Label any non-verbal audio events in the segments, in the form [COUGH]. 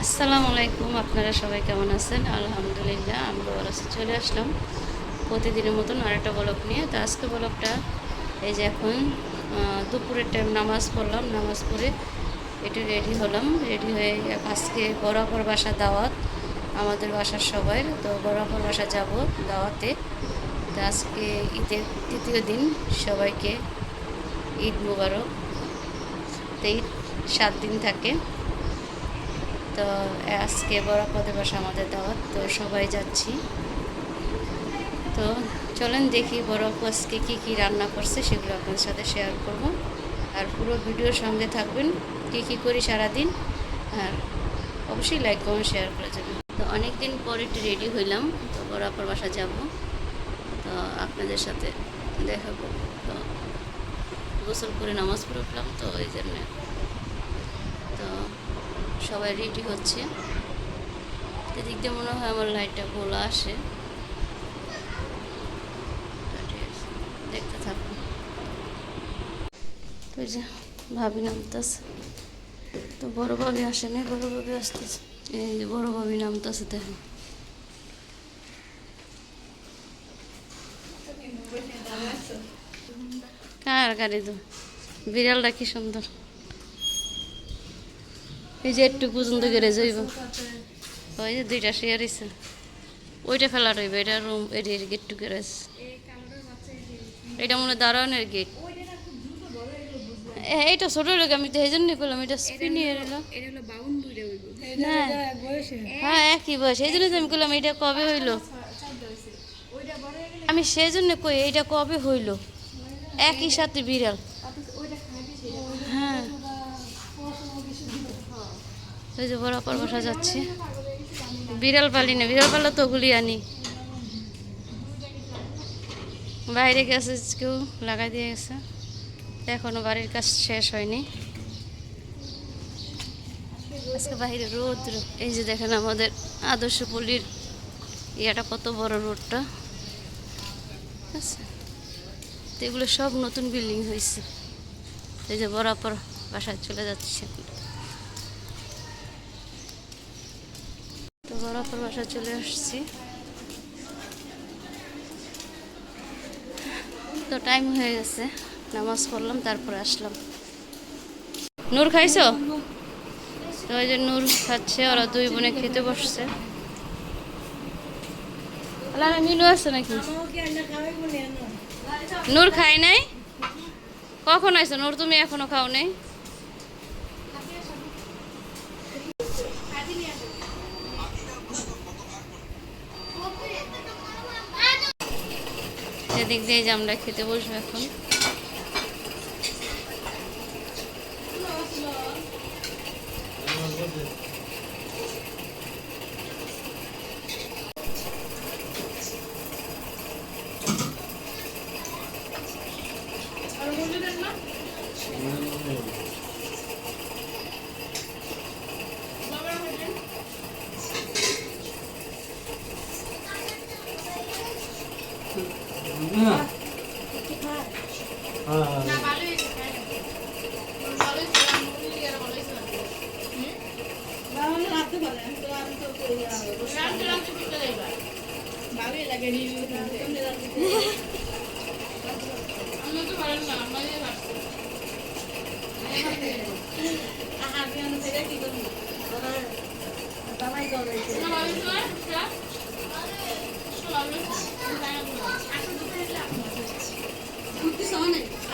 আসসালামু আলাইকুম আপনারা সবাই কেমন আছেন? আলহামদুলিল্লাহ, আমরা ওরাসে চলে আসলাম প্রতিদিনের মতন আরেকটা ব্লক নিয়ে। তো আজকে ব্লকটা এই যে এখন দুপুরের টাইম নামাজ পড়লাম। নামাজ পড়ে একটু রেডি হলাম। রেডি হয়ে আজকে বরাবর বাসা দাওয়াত। আমাদের বাসার সবাই তো বরাবর বাসা যাব দাওয়াতে। তো আজকে ঈদের তৃতীয় দিন, সবাইকে ঈদ মুবারক। তো ঈদ সাত দিন থাকে। তো আজকে পদে বসে আমাদের দাওয়াত, তো সবাই যাচ্ছি। তো চলেন দেখি আপু আজকে কী কী রান্না করছে, সেগুলো আপনার সাথে শেয়ার করব। আর পুরো ভিডিওর সঙ্গে থাকবেন, কী কী করি সারাদিন, আর অবশ্যই লাইক কমেন্ট শেয়ার করে যাবেন। তো অনেক দিন পরে একটু রেডি হইলাম, তো বড় আপুর বাসা যাব। আপনাদের সাথে দেখা করব। তো গোসল করে নামাজ পড়ে উঠলাম তো ওই জন্যে। তো সবাই রেডি হচ্ছে। এদিক দিয়ে মনে হয় আমার লাইটটা গোলা আসে। দেখতে থাকুন। তো যে ভাবি নামতেছে। তো বড় ভাবি আসেনি, বড় ভাবি আসতেছে। এই বড় ভাবি নামতেছে, দেখেন। কার বিড়ালটা কি সুন্দর। এই যে একটু পর্যন্ত গেড়ে যাইব। ওই যে দুইটা শেয়ার হয়েছে ওইটা ফেলা এটা রুম গ্যারেজ এটা মনে দাঁড়ানোর গেট এইটা ছোট লোক, আমি তো এই জন্যই করলাম এটা হ্যাঁ হ্যাঁ একই বয়স এই জন্য আমি করলাম এটা কবে হইল? আমি সেই জন্য কই, এইটা কবে হইল? একই সাথে বিড়াল। হ্যাঁ। ওই যে বসা বিড়াল পালি না, বিড়াল তো বাইরে লাগাই দিয়ে গেছে। এখনও বাড়ির কাজ শেষ হয়নি। আজকে বাইরে রোদ এই যে দেখেন আমাদের আদর্শ পল্লীর ইয়াটা কত বড় রোডটা। আচ্ছা তো এগুলো সব নতুন বিল্ডিং হয়েছে এই যে বরাবর বাসায় চলে যাচ্ছে। তো বরাবর বাসায় চলে আসছি। তো টাইম হয়ে গেছে, নামাজ পড়লাম, তারপরে আসলাম। নূর খাইছো? তো ওই যে নূর খাচ্ছে, ওরা দুই বোনে খেতে বসছে। মিনু আছে নাকি? নূর খাই নাই? কখন আইছো নূর? তুমি এখনও খাও নাই? দিয়ে যে আমরা খেতে বসবো এখন।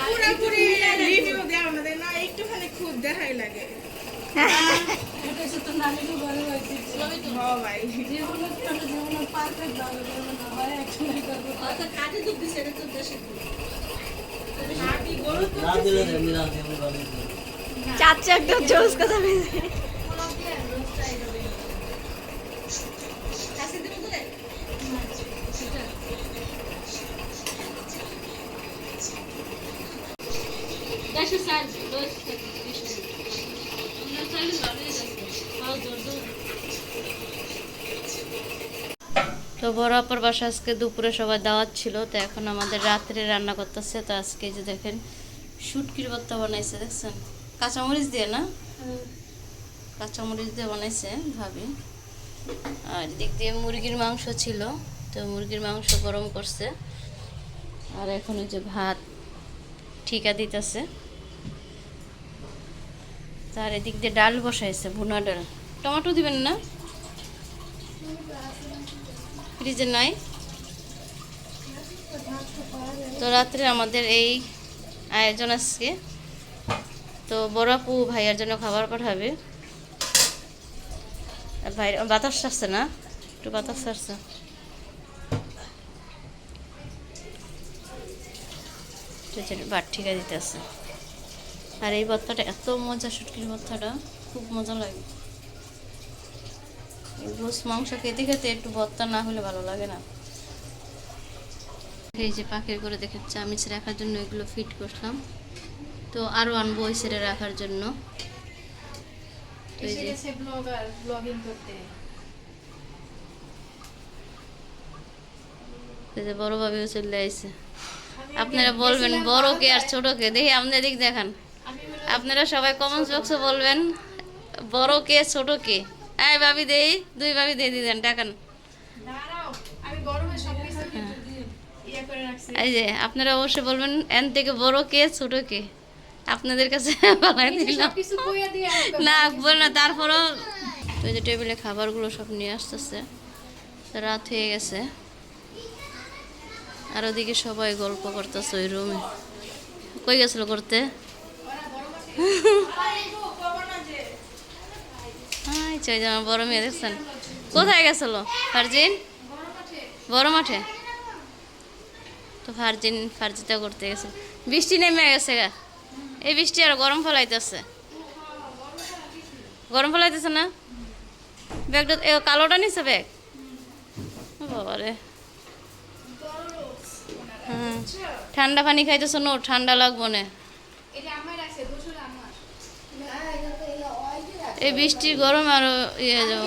পুরোপুরি রিভিউ দেওয়া আমাদের না একটুখানি খুব দেখাই লাগে। [LAUGHS] হ্যাঁ ভাই। খাঁটি গরু তো চাচা একদম জোস কথা বলছে দেশে চাল রোজ থাকে দেশে আমরা চাইলে ভালোই যাচ্ছে খাওয়া দর দর তো বড় অপর বাসা আজকে দুপুরে সবাই দাওয়াত ছিল তো এখন আমাদের রাত্রে রান্না করতেছে তো আজকে যে দেখেন শুটকির ভর্তা বানাইছে দেখছেন? কাঁচামরিচ দিয়ে না? কাঁচামরিচ দিয়ে বানাইছে ভাবি। আর দিক দিয়ে মুরগির মাংস ছিল তো মুরগির মাংস গরম করছে। আর এখন ওই যে ভাত ঠিকা দিতেছে। তার এদিক দিয়ে ডাল বসাইছে ভুনা ডাল। টমেটো দিবেন না? ফ্রিজে নাই। তো রাত্রে আমাদের এই আয়োজন আজকে। তো বড় আপু ভাইয়ার জন্য খাবার পাঠাবে। ভাই বাতাস আসছে না? একটু বাতাস আসছে বাট ঠিকা দিতে আছে। আর এই ভর্তাটা এত মজা, শুটকির ভর্তাটা খুব মজা লাগে। গোস মাংস খেতে খেতে একটু ভর্তা না হলে ভালো লাগে না। এই যে পাখির করে দেখে চামিচ রাখার জন্য এগুলো ফিট করলাম। তো আরও আনব ওই সেরে রাখার জন্য। বড় ভাবেও চলে আইছে। আপনারা বলবেন বড় কে আর ছোট কে? দেখি আপনাদের দিক দেখান। আপনারা সবাই কমেন্টস বক্সে বলবেন বড় কে ছোট কে? এই ভাবি দেই দুই ভাবি দিয়ে দিলেন টাকান। ইয়ে এই যে আপনারা অবশ্যই বলবেন এন থেকে বড় কে ছোট কে? আপনাদের কাছে না বল না তারপরও ওই যে টেবিলে খাবারগুলো সব নিয়ে আসতেছে। রাত হয়ে গেছে। আর ওদিকে সবাই গল্প করতেছে ওই রুমে। কই গেছিল করতে চাই বড় মেয়ে দেখছেন। কোথায় গেছিল? ফারজিন? বড় মাঠে? তো ফারজিন ফারজিতা করতে গেছে। বৃষ্টি নেমে গেছে গা। এই বৃষ্টি আর গরম ফলাইতেছে। গরম ফলাইতেছে না? ব্যাগটা কালোটা নিছে ব্যাগ? বাবারে। হ্যাঁ। ঠান্ডা পানি খাইতেছ নো, ঠান্ডা লাগবো না এটা আমার আছে দুশোর আমার এই বৃষ্টির গরম আর ইয়ে যাব।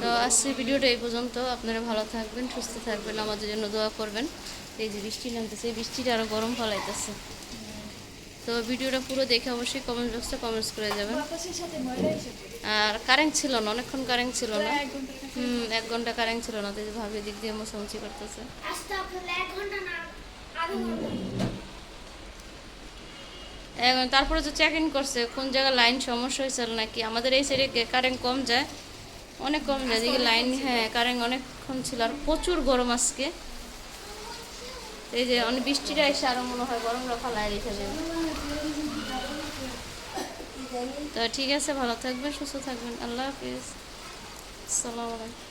তো আজকের ভিডিওটা এই পর্যন্ত। আপনারা ভালো থাকবেন সুস্থ থাকবেন আমাদের জন্য দোয়া করবেন। এই যে বৃষ্টি নামতেছে এই বৃষ্টিটা আরও গরম ফলাইতেছে। তো ভিডিওটা পুরো দেখে অবশ্যই কমেন্ট বক্সে কমেন্টস করে যাবেন। আর কারেন্ট ছিল না অনেকক্ষণ কারেন্ট ছিল না। হুম এক ঘণ্টা কারেন্ট ছিল না তো ভাবি দিক দিয়ে মোছামুছি করতেছে। তারপরে যে চেক ইন করছে কোন জায়গায় লাইন সমস্যা হয়েছিল নাকি? আমাদের এই সাইডে কারেন্ট কম যায় অনেক কম যায়। এদিকে লাইন হ্যাঁ কারেন্ট অনেকক্ষণ ছিল আর প্রচুর গরম আজকে। এই যে অনেক বৃষ্টিটা এসে আরও মনে হয় গরম রাখা লাই রেখে দেবে। তো ঠিক আছে ভালো থাকবেন সুস্থ থাকবেন। আল্লাহ হাফিজ। আসসালামু আলাইকুম।